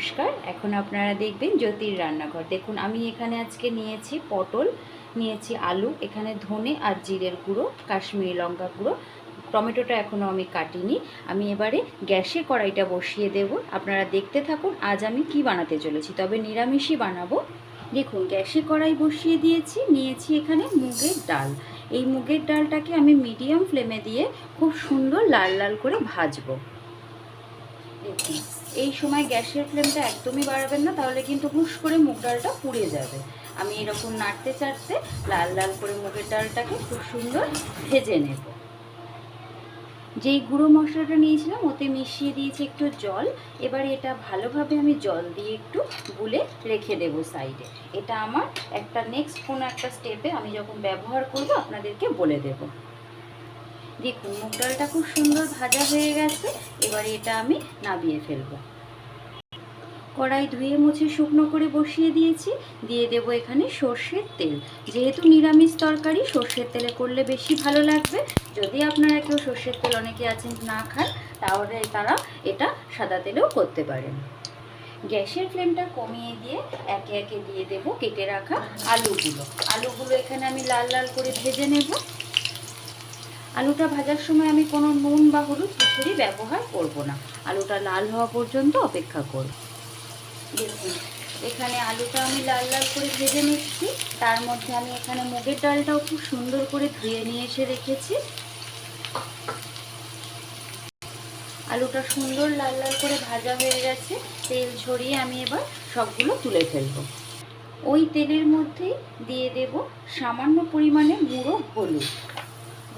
নমস্কার। এখন আপনারা দেখবেন জ্যোতির রান্নাঘর। দেখুন, আমি এখানে আজকে নিয়েছি পটল, নিয়েছি আলু, এখানে ধনে আর জিরের গুঁড়ো, কাশ্মীরি লঙ্কা গুঁড়ো। টমেটোটা এখনও আমি কাটিনি। আমি এবারে গ্যাসে কড়াইটা বসিয়ে দেব। আপনারা দেখতে থাকুন, আজ আমি কি বানাতে চলেছি। তবে নিরামিষই বানাবো। দেখুন, গ্যাসে কড়াই বসিয়ে দিয়েছি, নিয়েছি এখানে মুগের ডাল। এই মুগের ডালটাকে আমি মিডিয়াম ফ্লেমে দিয়ে খুব সুন্দর লাল লাল করে ভাজবো। দেখুন। এই সময় গ্যাসের ফ্লেমটা একদমই বাড়াবেন না, তাহলে কিন্তু হুশ করে মুগ ডালটা পুড়ে যাবে। আমি এরকম নাড়তে চাড়তে লাল লাল করে মুগের ডালটাকে খুব সুন্দর ভেজে নেব। যেই গুঁড়ো মশলাটা নিয়েছিলাম, ওতে মিশিয়ে দিয়েছি একটু জল। এবার এটা ভালোভাবে আমি জল দিয়ে একটু গুলে রেখে দেব সাইডে। এটা আমার একটা নেক্সট কোনো একটা স্টেপে আমি যখন ব্যবহার করব, আপনাদেরকে বলে দেবো। দেখুন, মুগ ডালটা খুব সুন্দর ভাজা হয়ে গেছে। এবার এটা আমি নাবিয়ে ফেলব। কড়াই ধুয়ে মুছে শুকনো করে বসিয়ে দিয়েছি। দিয়ে দেব এখানে সর্ষের তেল। যেহেতু নিরামিষ তরকারি, সর্ষের তেলে করলে বেশি ভালো লাগবে। যদি আপনারা কেউ সর্ষের তেল অনেকে আছেন না খান, তাহলে তারা এটা সাদা তেলেও করতে পারেন। গ্যাসের ফ্লেমটা কমিয়ে দিয়ে একে একে দিয়ে দেব কেটে রাখা আলুগুলো। আলুগুলো এখানে আমি লাল লাল করে ভেজে নেব। আলুটা ভাজার সময় আমি কোনো নুন বা হলুদ কিছুরই ব্যবহার করব না। আলুটা লাল হওয়া পর্যন্ত অপেক্ষা করব। দেখুন, এখানে আলুটা আমি লাল লাল করে ভেজে নিচ্ছি। তার মধ্যে আমি এখানে মুগের ডালটাও খুব সুন্দর করে ধুয়ে নিয়ে এসে রেখেছি। আলুটা সুন্দর লাল লাল করে ভাজা হয়ে গেছে। তেল ছড়িয়ে আমি এবার সবগুলো তুলে ফেলব। ওই তেলের মধ্যেই দিয়ে দেব সামান্য পরিমাণে গুঁড়ো হলুদ।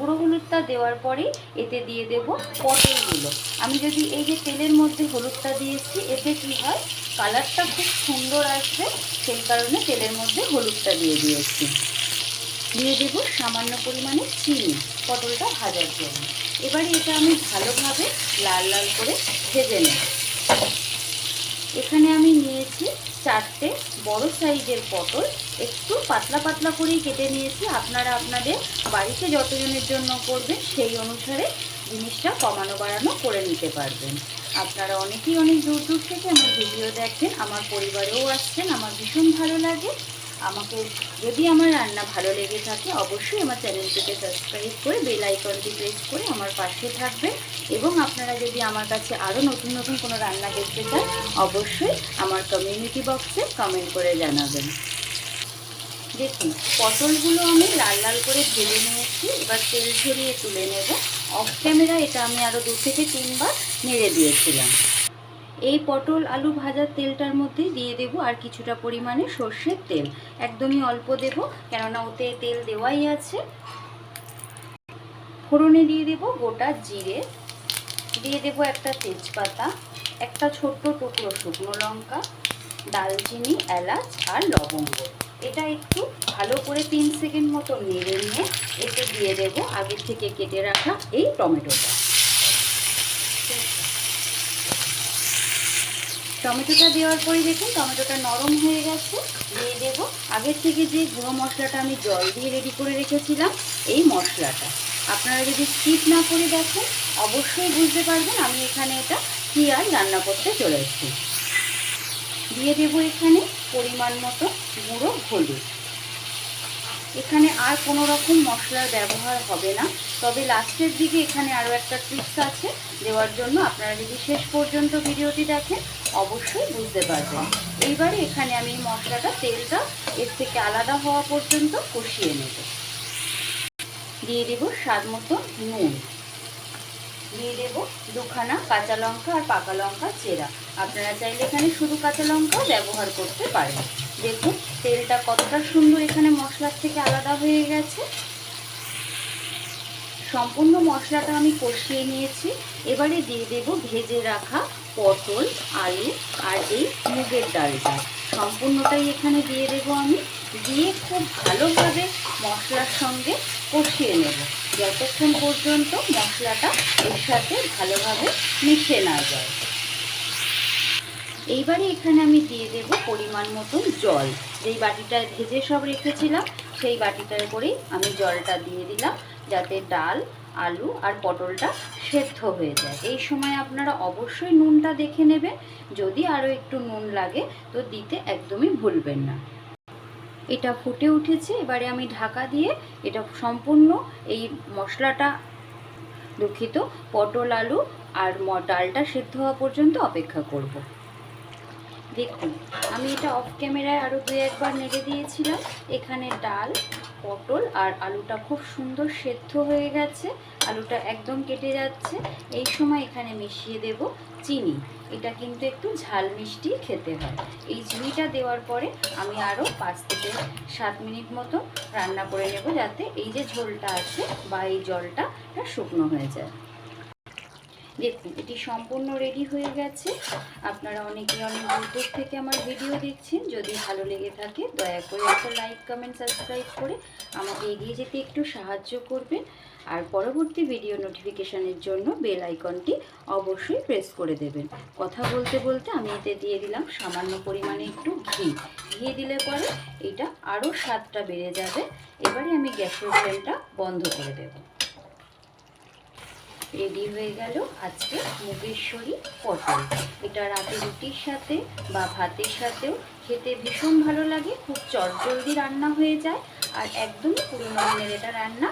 গুঁড়ো হলুদটা দেওয়ার পরেই এতে দিয়ে দেব পটলগুলো আমি যদি এই যে তেলের মধ্যে হলুদটা দিয়েছি, এতে কি হয়? কালারটা খুব সুন্দর আসবে, সেই কারণে তেলের মধ্যে হলুদটা দিয়ে দিয়েছি। দিয়ে দেব সামান্য পরিমাণে চিনি, পটলটা ভাজার জন্য। এবারে এটা আমি ভালোভাবে লাল লাল করে ভেজে নেব। এখানে আমি নিয়েছি চারটে বড় সাইজের পটল একটু পাতলা পাতলা করেই কেটে নিয়েছি। আপনারা আপনাদের বাড়িতে যতজনের জন্য করবেন, সেই অনুসারে জিনিসটা কমানো বাড়ানো করে নিতে পারবেন। আপনারা অনেকেই অনেক দূর দূর থেকে আমার ভিডিও দেখেন, আমার পরিবারেও আসছেন, আমার ভীষণ ভালো লাগে। আমাকে যদি আমার রান্না ভালো লেগে থাকে, অবশ্যই আমার চ্যানেলটিকে সাবস্ক্রাইব করে বেল আইকনটি প্রেস করে আমার পাশে থাকবেন। এবং আপনারা যদি আমার কাছে আরও নতুন নতুন কোনো রান্না দেখতে চান, অবশ্যই আমার কমিউনিটি বক্সে কমেন্ট করে জানাবেন। দেখুন, পটলগুলো আমি লাল লাল করে ভেজে নিয়েছি। এবার তেল ঝরিয়ে তুলে নেব। অফ ক্যামেরা এটা আমি আরও দু থেকে তিনবার নেড়ে দিয়েছিলাম। এই পটল আলু ভাজার তেলটার মধ্যে দিয়ে দেব আর কিছুটা পরিমাণে সর্ষের তেল। একদমই অল্প দেব, কেননা ওতে তেল দেওয়াই আছে। ফোড়নে দিয়ে দেব গোটা জিরে। দিয়ে দেব একটা তেজপাতা, একটা ছোট্ট টুকরো শুকনো লঙ্কা দালচিনি এলাচ আর লবঙ্গ। এটা একটু ভালো করে তিন সেকেন্ড মতো নেড়ে নিয়ে এতে দিয়ে দেব আগে থেকে কেটে রাখা এই টমেটোটা। টমেটোটা দেওয়ার পরে দেখুন, টমেটোটা নরম হয়ে গেছে। দিয়ে দেব। আগের থেকে যে গুঁড়ো মশলাটা আমি জল দিয়ে রেডি করে রেখেছিলাম, এই মশলাটা। আপনারা যদি স্কিপ না করে দেখেন, অবশ্যই বুঝতে পারবেন আমি এখানে এটা আর রান্না করতে চলেছি দিয়ে দেব এখানে পরিমাণ মতো গুঁড়ো হলুদ। এখানে আর কোনো রকম মশলার ব্যবহার হবে না। তবে লাস্টের দিকে এখানে আরও একটা ট্রিক্স আছে দেওয়ার জন্য। আপনারা যদি শেষ পর্যন্ত ভিডিওটি দেখেন অবশ্যই বুঝতে পারবেন এইবারে এখানে আমি মশলাটা, তেলটা এর থেকে আলাদা হওয়া পর্যন্ত কষিয়ে নেব। দিয়ে দেব স্বাদ মতো নুন। দিয়ে দেব দুখানা কাঁচা লঙ্কা আর পাকা লঙ্কা চেরা। আপনারা চাইলে এখানে শুধু কাঁচা লঙ্কাও ব্যবহার করতে পারেন। দেখুন, তেলটা কতটা সুন্দর এখানে মশলার থেকে আলাদা হয়ে গেছে। সম্পূর্ণ মশলাটা আমি কষিয়ে নিয়েছি। এবারে দিয়ে দেব ভেজে রাখা পটল, আলু আর এই মুগের ডালটা। সম্পূর্ণটাই এখানে দিয়ে দেব আমি। দিয়ে খুব ভালোভাবে মশলার সঙ্গে কষিয়ে নেব। যতক্ষণ পর্যন্ত মশলাটা এর সাথে ভালোভাবে মিশে না যায়। এইবারে এখানে আমি দিয়ে দেব পরিমাণ মতন জল। যেই বাটিটায় ভেজে সব রেখেছিলাম, সেই বাটিটার করেই আমি জলটা দিয়ে দিলাম। যাতে ডাল, আলু আর পটলটা সেদ্ধ হয়ে যায়। এই সময় আপনারা অবশ্যই নুনটা দেখে নেবেন। যদি আরও একটু নুন লাগে, তো দিতে একদমই ভুলবেন না। এটা ফুটে উঠেছে, এবারে আমি ঢাকা দিয়ে এটা সম্পূর্ণ এই মশলাটা দুঃখিত, পটল, আলু আর ডালটা সেদ্ধ হওয়া পর্যন্ত অপেক্ষা করব। দেখুন, আমি এটা অফ ক্যামেরায় আরও দু একবার নেড়ে দিয়েছিলাম। এখানে ডাল, পটল আর আলুটা খুব সুন্দর সেদ্ধ হয়ে গেছে। আলুটা একদম কেটে যাচ্ছে। এই সময় এখানে মিশিয়ে দেব চিনি। এটা কিন্তু একটু ঝাল মিষ্টি খেতে হয়। এই চিনিটা দেওয়ার পরে আমি আরও পাঁচ থেকে সাত মিনিট মতো রান্না করে নেব যাতে এই যে ঝোলটা আছে বা এই জলটা শুকনো হয়ে যায়। দেখুন, এটি সম্পূর্ণ রেডি হয়ে গেছে। আপনারা অনেকে অনেক দূর থেকে আমার ভিডিও দেখছেন। যদি ভালো লেগে থাকে, দয়া করে একটা লাইক কমেন্ট সাবস্ক্রাইব করে আমাকে এগিয়ে যেতে একটু সাহায্য করবেন। আর পরবর্তী ভিডিও নোটিফিকেশানের জন্য বেল আইকনটি অবশ্যই প্রেস করে দেবেন। কথা বলতে বলতে আমি এতে দিয়ে দিলাম সামান্য পরিমাণে একটু ঘি। ঘি দিলে পরে এটা আরও স্বাদটা বেড়ে যাবে। এবারে আমি গ্যাসের ফ্লেমটা বন্ধ করে দেবো। রেডি হয়ে গেল আজকে মুগেশ্বরী পটল। এটা রাতে রুটির সাথে বা ভাতের সাথেও খেতে ভীষণ ভালো লাগে, খুব চটজলদি রান্না হয়ে যায় আর একদমই পুরোনো দিনের এটা রান্না।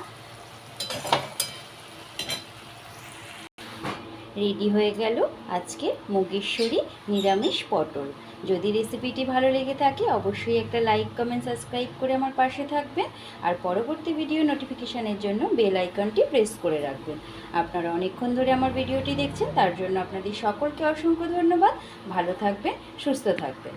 রেডি হয়ে গেল আজকে মুগেশ্বরী নিরামিষ পটল। যদি রেসিপিটি ভালো লেগে থাকে, অবশ্যই একটা লাইক কমেন্ট সাবস্ক্রাইব করে আমার পাশে থাকবেন। আর পরবর্তী ভিডিও নোটিফিকেশানের জন্য বেল আইকনটি প্রেস করে রাখবেন। আপনারা অনেকক্ষণ ধরে আমার ভিডিওটি দেখছেন, তার জন্য আপনাদের সকলকে অসংখ্য ধন্যবাদ। ভালো থাকবেন, সুস্থ থাকবেন।